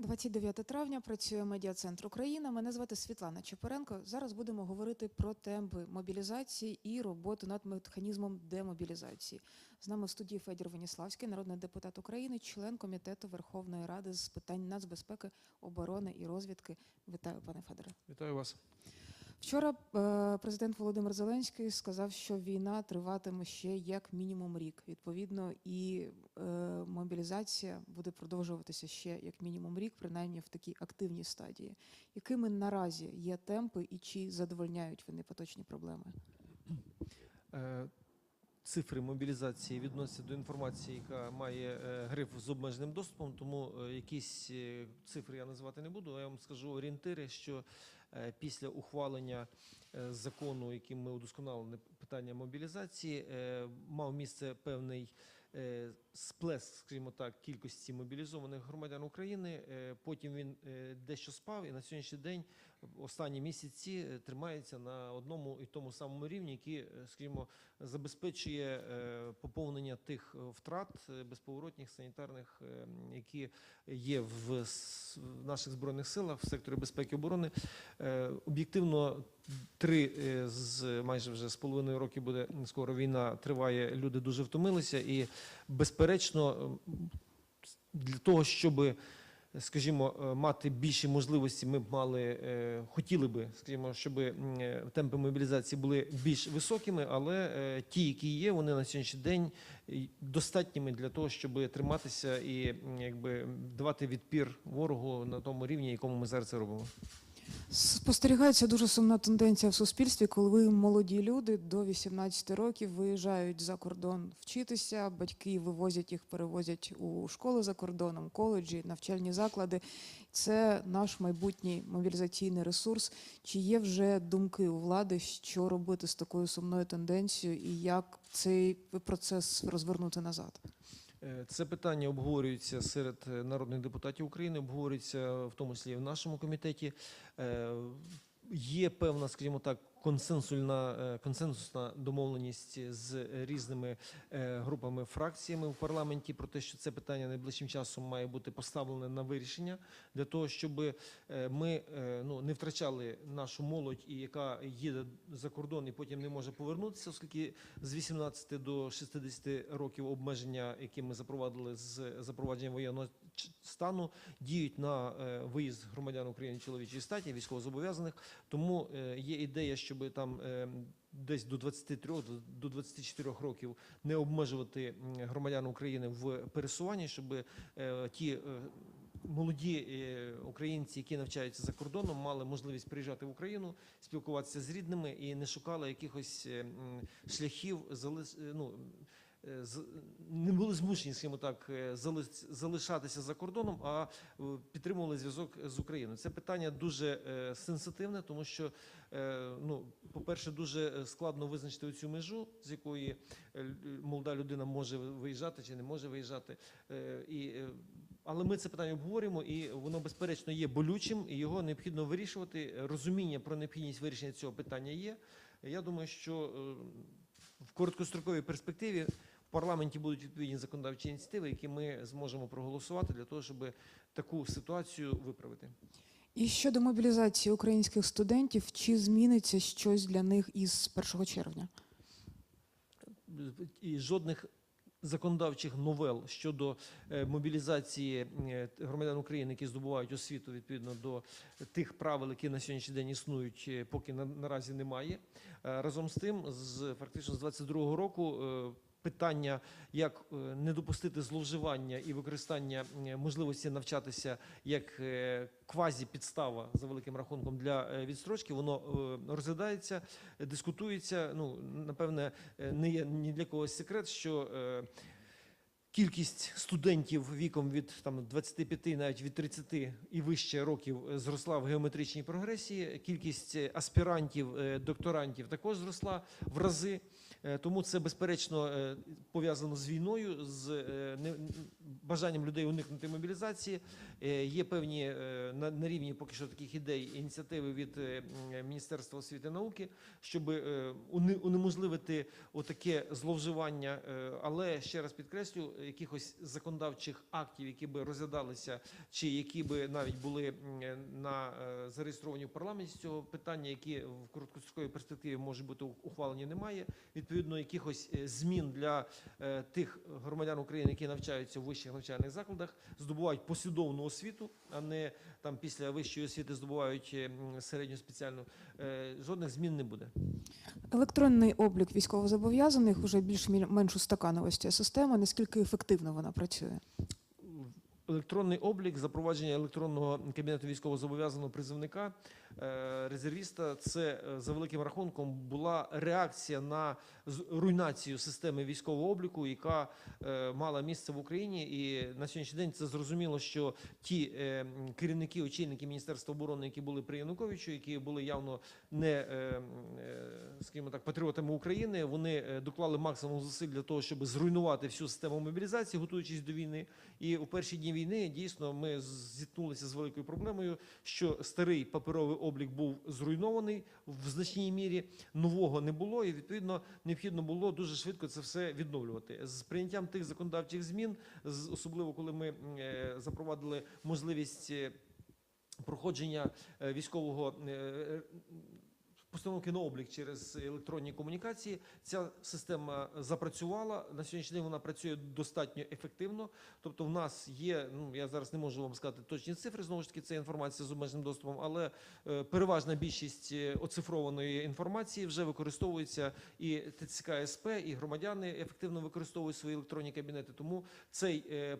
29 травня працює медіа-центр Україна. Мене звати Світлана Чепуренко. Зараз будемо говорити про темпи мобілізації і роботу над механізмом демобілізації. З нами в студії Федір Веніславський, народний депутат України, член комітету Верховної Ради з питань нацбезпеки, оборони і розвідки. Вітаю, пане Федоре. Вітаю вас. Вчора е, президент Володимир Зеленський сказав, що війна триватиме ще як мінімум рік. Відповідно, і е, мобілізація буде продовжуватися ще як мінімум рік, принаймні в такій активній стадії. Якими наразі є темпи і чи задовольняють вони поточні проблеми? Е, Цифри мобілізації відносяться до інформації, яка має гриф з обмеженим доступом, тому якісь цифри я називати не буду. Я вам скажу орієнтири, що після ухвалення е, закону, яким ми удосконалили питання мобілізації, е, мав місце певний е, сплеск, скажімо так, кількості мобілізованих громадян України. Е, Потім він е, дещо спав, і на сьогоднішній день останні місяці е, тримається на одному і тому самому рівні, який, е, скажімо, забезпечує е, поповнення тих втрат безповоротних санітарних, які є в наших збройних силах в секторі безпеки і оборони. Об'єктивно, три з майже вже з половиною роки буде скоро війна триває. Люди дуже втомилися, і безперечно, для того, щоб скажімо, е, мати більші можливості, ми б мали, е, хотіли би, скажімо, щоб е, темпи мобілізації були більш високими, але ті, які є, вони на сьогоднішній день достатніми для того, щоб триматися і якби давати відпір ворогу на тому рівні, якому ми зараз це робимо. Спостерігається дуже сумна тенденція в суспільстві, коли молоді люди до 18 років виїжджають за кордон вчитися, батьки вивозять їх, перевозять у школи за кордоном, коледжі, навчальні заклади. Це наш майбутній мобілізаційний ресурс. Чи є вже думки у влади, що робити з такою сумною тенденцією, і як цей процес розвернути назад? Е, Це питання обговорюється серед е, народних депутатів України, обговорюється в тому числі і в нашому комітеті. Е, Є певна, скажімо так, консенсульна е, консенсусна домовленість з різними е, групами фракціями в парламенті про те, що це питання найближчим часом має бути поставлене на вирішення для того, щоб е, ми ну не втрачали нашу молодь, і яка їде за кордон і потім не може повернутися, оскільки з 18 до 60 років обмеження, які ми запровадили з запровадженням воєнного стану, діють на е, виїзд громадян України чоловічої статі, військовозобов'язаних. Тому е, є ідея, щоб там е, десь до 23 до- до 24 років не обмежувати громадян України в пересуванні, щоб ті молоді українці, які навчаються за кордоном, мали можливість приїжджати в Україну, спілкуватися з рідними і не шукали якихось шляхів ну, не були змушені, скажімо так, е, залишатися за кордоном, а е, підтримували зв'язок з Україною. Це питання дуже е, сенситивне, тому що, е, ну, по-перше, дуже складно визначити цю межу, з якої е, молода людина може виїжджати чи не може виїжджати. Е, І, е, але ми це питання обговорюємо, і воно безперечно є болючим, і його необхідно вирішувати. Розуміння про необхідність вирішення цього питання є. Я думаю, що е, в короткостроковій перспективі парламенті будуть відповідні законодавчі ініціативи, які ми зможемо проголосувати для того, щоб таку ситуацію виправити. І щодо мобілізації українських студентів, чи зміниться щось для них із 1 червня? і жодних законодавчих новел щодо е, мобілізації е, громадян України, які здобувають освіту відповідно до тих правил, які на сьогоднішній день існують, е, поки на, наразі немає. Разом з тим, з фактично з 22-го року. Питання, як е, не допустити зловживання і використання е, можливості навчатися як е, квазі-підстава за великим рахунком для відстрочки, воно розглядається, дискутується. Ну напевне, не є ні для когось секрет, що Кількість студентів віком від там 25, навіть від 30 і вище років зросла в геометричній прогресії. Кількість аспірантів, докторантів також зросла в рази. Е, Тому це безперечно е, пов'язано з війною, з е, не- бажанням людей уникнути мобілізації. Е, Є певні е, на, рівні поки що таких ідей ініціативи від е, Міністерства освіти і науки, щоб унеможливити отаке зловживання. Але ще раз підкреслю, якихось законодавчих актів, які би розглядалися, чи які би навіть були на зареєстровані в парламенті з цього питання, які в короткостроковій перспективі можуть бути ухвалені, немає. Відповідно, якихось змін для тих громадян України, які навчаються в вищих закладах, здобувають послідовну освіту, а не там після вищої освіти здобувають е, середню спеціальну. Е, Жодних змін не буде. Електронний облік військовозобов'язаних уже більш-менш устакановості система. Наскільки ефективно вона працює? Електронний облік, запровадження електронного кабінету військовозобов'язаного призовника, е, резервіста, це е, за великим рахунком була реакція на руйнацію системи військового обліку, яка е, мала місце в Україні. І на сьогоднішній день це зрозуміло, що ті керівники, очільники Міністерства оборони, які були при Януковичу, які були явно не, скажімо так, патріотами України, вони доклали максимум зусиль для того, щоб зруйнувати всю систему мобілізації, готуючись до війни. І у перші дні війни дійсно ми зіткнулися з великою проблемою, що старий паперовий облік був зруйнований в значній мірі, нового не було, і відповідно необхідно було дуже швидко це все відновлювати. З прийняттям тих законодавчих змін, особливо коли ми е, запровадили можливість. е, Проходження е, військового постановки на облік через електронні комунікації. Ця система запрацювала. На сьогоднішній день вона працює достатньо ефективно. Тобто, в нас є, ну я зараз не можу вам сказати точні цифри, знову ж таки, це інформація з обмеженим доступом, але е, переважна більшість е, оцифрованої інформації вже використовується і ТЦК СП, і громадяни ефективно використовують свої електронні кабінети. Тому цей е,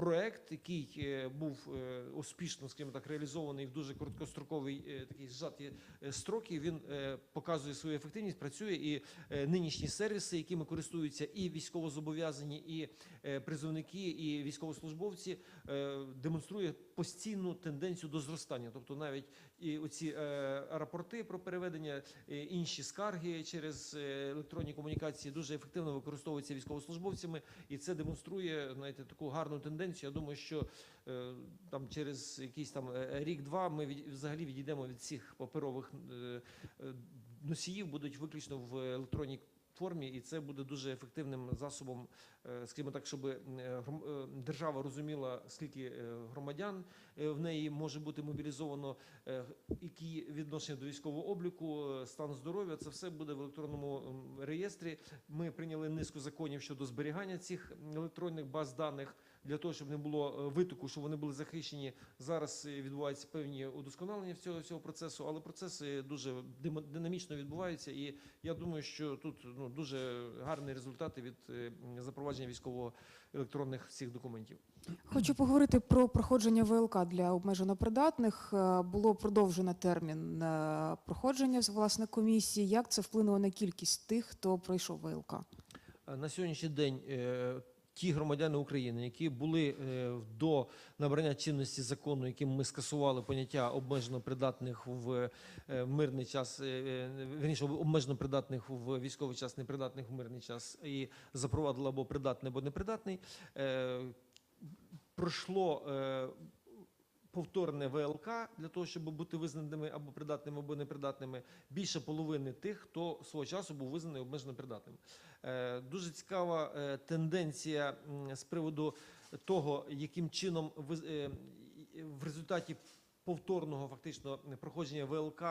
проект, який е, був е, успішно, скажімо так, реалізований в дуже короткостроковий е, такий зжаті строки, він показує свою ефективність, працює і нинішні сервіси, якими користуються і військовозобов'язані, і призовники, і військовослужбовці, демонструє постійну тенденцію до зростання. Тобто навіть і оці е, рапорти про переведення, е, інші скарги через е, електронні комунікації дуже ефективно використовуються військовослужбовцями, і це демонструє знаєте, таку гарну тенденцію. Я думаю, що там через якийсь там рік-два ми від, взагалі відійдемо від всіх паперових носіїв, будуть виключно в електронній формі, і це буде дуже ефективним засобом, е, скажімо так, щоб е, е, держава розуміла, скільки громадян в неї може бути мобілізовано, які відношення до військового обліку, стан здоров'я. Це все буде в електронному реєстрі. Ми прийняли низку законів щодо зберігання цих електронних баз даних для того, щоб не було е, витоку, щоб вони були захищені. Зараз е, відбуваються певні удосконалення цього цього процесу, але процеси дуже динамічно відбуваються. І я думаю, що тут ну дуже гарні результати від е, запровадження військово електронних цих документів. Хочу поговорити про проходження ВЛК для обмежено придатних. Було продовжено термін проходження з власне комісії. Як це вплинуло на кількість тих, хто пройшов ВЛК? На сьогоднішній день ті громадяни України, які були е, до набрання чинності закону, яким ми скасували поняття обмежено придатних в е, мирний час, верніше, е, обмежено придатних в військовий час, непридатних в мирний час, і запровадили або придатний, або непридатний. Пройшло повторне ВЛК для того, щоб бути визнаними або придатними, або непридатними. Більше половини тих, хто свого часу був визнаний обмежено придатним. Е, Дуже цікава е, тенденція з приводу того, яким чином е, в результаті повторного фактично проходження ВЛК,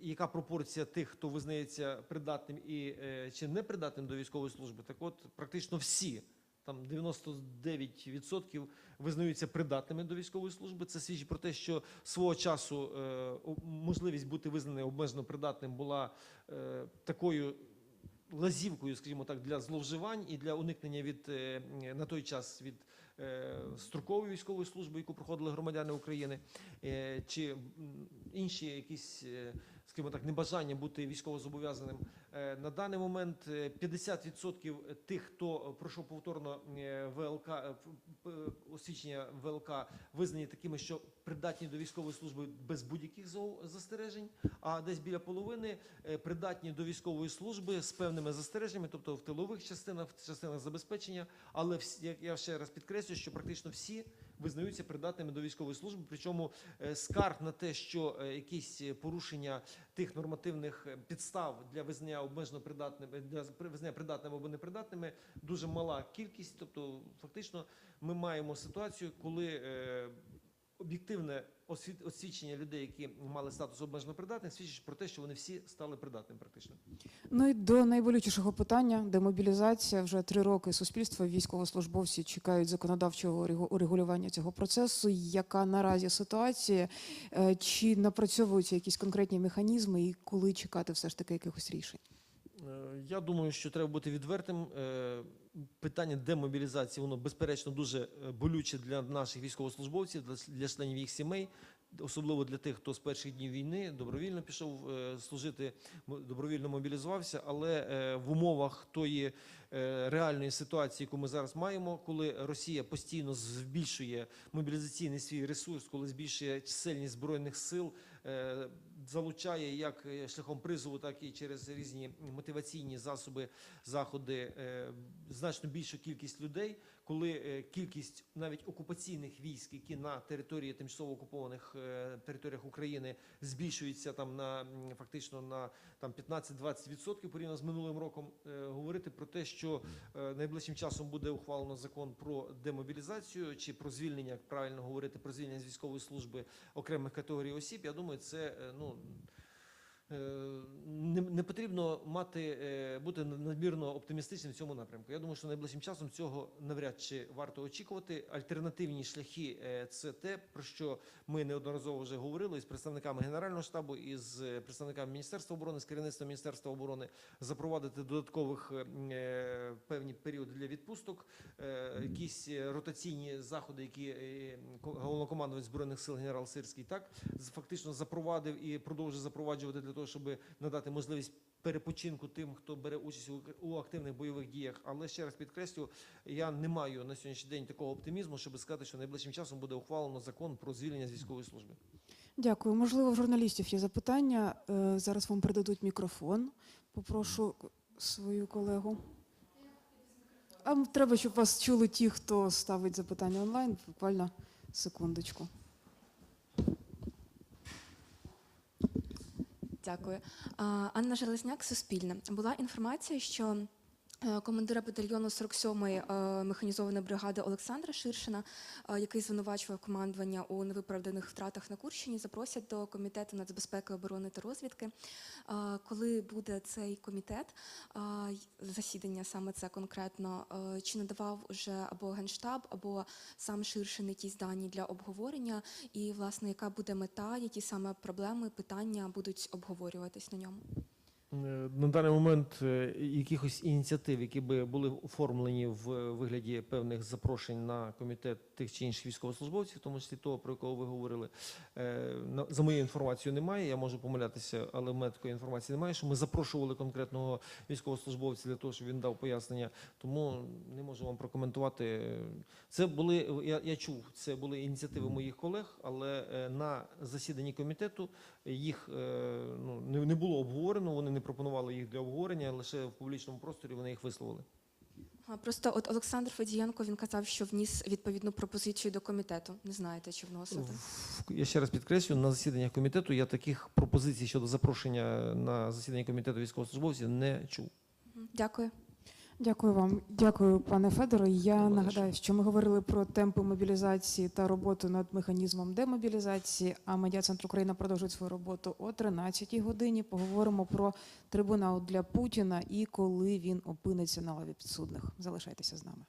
яка пропорція тих, хто визнається придатним і чи непридатним до військової служби. Так от практично всі. Там 99% визнаються придатними до військової служби. Це свідчить про те, що свого часу е, можливість бути визнаним обмежено придатним була е, такою лазівкою, скажімо так, для зловживань і для уникнення від е, на той час від строкової військової служби, яку проходили громадяни України, чи інші якісь, скажімо так, небажання бути військовозобов'язаним. Е, На даний момент е, 50% тих, хто пройшов повторно е, ВЛК, е, освідчення ВЛК, визнані такими, що придатні до військової служби без будь-яких застережень, а десь біля половини е, придатні до військової служби з певними застереженнями, тобто в тилових частинах, в частинах забезпечення. Але я ще раз підкреслюю, що практично всі визнаються придатними до військової служби. Причому е, скарг на те, що е, якісь е, порушення тих нормативних підстав для визнання обмежено придатними для визнання придатними або непридатними дуже мала кількість. Тобто, фактично, ми маємо ситуацію, коли об'єктивне освідчення людей, які мали статус обмежено придатних, свідчить про те, що вони всі стали придатними практично. Ну і до найболючішого питання демобілізація. Вже три роки суспільство, військовослужбовці чекають законодавчого урегулювання цього процесу. Яка наразі ситуація? Е, Чи напрацьовуються якісь конкретні механізми, і коли чекати все ж таки якихось рішень? Е, Я думаю, що треба бути відвертим. Е, Питання демобілізації воно безперечно дуже е, болюче для наших військовослужбовців, для членів їх сімей, особливо для тих, хто з перших днів війни добровільно пішов служити, добровільно мобілізувався. Але в умовах тої реальної ситуації, яку ми зараз маємо, коли Росія постійно збільшує мобілізаційний свій ресурс, коли збільшує чисельність збройних сил, залучає як е, шляхом призову, так і через різні мотиваційні засоби, заходи е, значно більшу кількість людей, коли е, кількість навіть окупаційних військ, які на території тимчасово окупованих е, територіях України збільшується там на фактично на там 15-20% порівняно з минулим роком, е, говорити про те, що найближчим часом буде ухвалено закон про демобілізацію чи про звільнення, як правильно говорити, про звільнення з військової служби окремих категорій осіб. Я думаю, це ну. Е, Не, не потрібно мати е, бути надмірно оптимістичним в цьому напрямку. Я думаю, що найближчим часом цього навряд чи варто очікувати. Альтернативні шляхи е, це те, про що ми неодноразово вже говорили із представниками Генерального штабу, із е, представниками Міністерства оборони, з керівництвом Міністерства оборони, запровадити додаткових певні періоди для відпусток, якісь ротаційні заходи, які ко- головнокомандувач збройних сил генерал Сирський так з- фактично запровадив і продовжує запроваджувати для того, щоб надати можливість перепочинку тим, хто бере участь у, активних бойових діях. Але ще раз підкреслю, я не маю на сьогоднішній день такого оптимізму, щоб сказати, що найближчим часом буде ухвалено закон про звільнення з військової служби. Дякую. Можливо, в журналістів є запитання. Е, Зараз вам передадуть мікрофон. Попрошу свою колегу. А треба, щоб вас чули ті, хто ставить запитання онлайн. Буквально секундочку. Дякую. Анна Железняк, Суспільне. Була інформація, що командира батальйону 47-ї е, механізованої бригади Олександра Ширшина, е, який звинувачував командування у невиправданих втратах на Курщині, запросять до комітету нацбезпеки, оборони та розвідки. Е, Коли буде цей комітет, е, засідання саме це конкретно, е, чи надавав уже або генштаб, або сам Ширшин якісь дані для обговорення, і власне яка буде мета, які саме проблеми, питання будуть обговорюватись на ньому? Е, На даний момент е, якихось ініціатив, які би були оформлені в вигляді певних запрошень на комітет тих чи інших військовослужбовців, в тому числі того, про якого ви говорили, е, за моєю інформацією немає. Я можу помилятися, але в мене такої інформації немає. Що ми запрошували конкретного військовослужбовця для того, щоб він дав пояснення. Тому не можу вам прокоментувати. Це були я, я чув, це були ініціативи моїх колег, але е, на засіданні комітету їх е, ну, не було обговорено, вони не пропонували їх для обговорення, лише в публічному просторі вони їх висловили. Просто от Олександр Федієнко він казав, що вніс відповідну пропозицію до комітету. Не знаєте, чи вносити? В- Я ще раз підкреслю, на засіданнях комітету я таких пропозицій щодо запрошення на засідання комітету військовослужбовців не чув. Дякую. Дякую вам. Дякую, пане Федоре. Я нагадаю, що ми говорили про темпи мобілізації та роботу над механізмом демобілізації. А медіа-центр Україна продовжує свою роботу о 13-й годині. Поговоримо про трибунал для Путіна і коли він опиниться на лаві підсудних. Залишайтеся з нами.